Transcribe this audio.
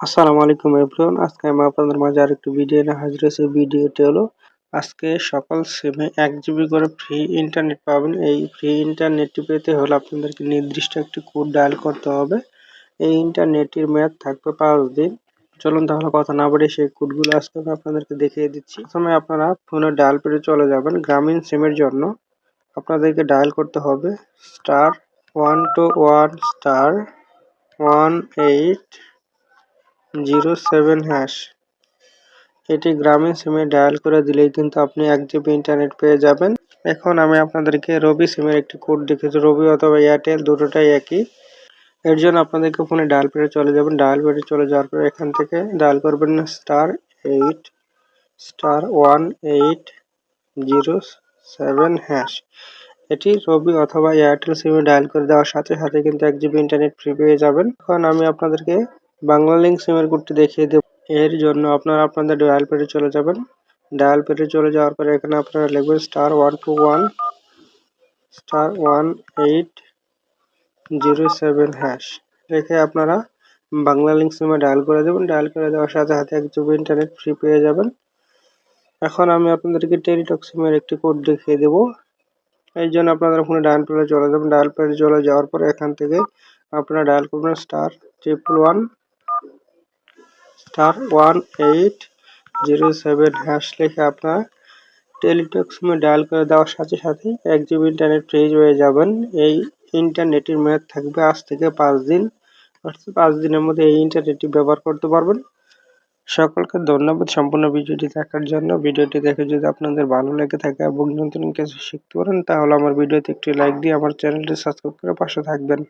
আসসালামু আলাইকুম এভরিওয়ান। আজকে আমি আপনাদের মাঝে আরেকটি ভিডিও নিয়ে হাজির হয়েছি। ভিডিওটি হলো, আজকে সকল সিমে এক জিবি করে ফ্রি ইন্টারনেট পাবেন। এই ফ্রি ইন্টারনেটটি পেতে হলে আপনাদেরকে নির্দিষ্ট একটি কোড ডায়াল করতে হবে। এই ইন্টারনেটটির মেয়াদ থাকবে পাঁচ দিন। চলুন তাহলে কথা না বাড়িয়ে সেই কোডগুলো আজকে আমি আপনাদেরকে দেখিয়ে দিচ্ছি। প্রথমে আপনারা ফোনে ডায়াল পেতে চলে যাবেন গ্রামীণ সিমের জন্য। আপনাদেরকে ডায়াল করতে হবে star one two one star one eight zero seven hash এটি গ্রামীণ সিমে ডায়াল করে দিলেই কিন্তু আপনি এক জিবি ইন্টারনেট পেয়ে যাবেন। এখন আমি আপনাদেরকে রবি সিমের একটি কোড দেখেছি রবি অথবা এয়ারটেল দুটোটাই একই। এর জন্য আপনাদেরকে ফোনে ডায়াল পেটে চলে যাবেন। ডায়াল পেটে চলে যাওয়ার পর এখান থেকে ডায়াল করবেন star eight star one eight zero seven hash এটি রবি অথবা এয়ারটেল সিমে ডায়াল করে দেওয়ার সাথে সাথে কিন্তু এক জিবি ইন্টারনেট ফ্রি পেয়ে যাবেন। এখন আমি আপনাদেরকে বাংলা লিঙ্ক সিমের কোডটি দেখিয়ে দেব। এর জন্য আপনারা আপনাদের ডায়াল পেটে চলে যাবেন। ডায়াল পেটে চলে যাওয়ার পরে এখানে আপনারা লিখবেন star one two one star one eight zero seven hash রেখে আপনারা বাংলা লিঙ্ক সিমে ডায়াল করে দেবেন। ডায়াল করে দেওয়ার সাথে সাথে এক জিবি ইন্টারনেট ফ্রি পেয়ে যাবেন। এখন আমি আপনাদেরকে টেলিটক সিমের একটি কোড দেখিয়ে দেব। এই জন্য আপনাদের ফোনে ডায়াল পেটে চলে যাবেন। ডায়াল পেটে চলে যাওয়ার পরে এখান থেকে আপনারা ডায়াল করবেন star triple one star one eight zero seven hash লিখে আপনার টেলিটক সিমে ডায়াল করে দেওয়ার সাথে সাথে এক জিবি ইন্টারনেট ফ্রি হয়ে যাবেন। এই ইন্টারনেটের মেয়াদ থাকবে আজ থেকে পাঁচ দিন। অর্থাৎ পাঁচ দিনের মধ্যে এই ইন্টারনেটটি ব্যবহার করতে পারবেন। সকলকে ধন্যবাদ সম্পূর্ণ ভিডিওটি দেখার জন্য। ভিডিওটি দেখে যদি আপনাদের ভালো লেগে থাকে এবং নতুন কিছু শিখতে পারেন, তাহলে আমার ভিডিওতে একটি লাইক দিয়ে আমার চ্যানেলটি সাবস্ক্রাইব করে পাশে থাকবেন।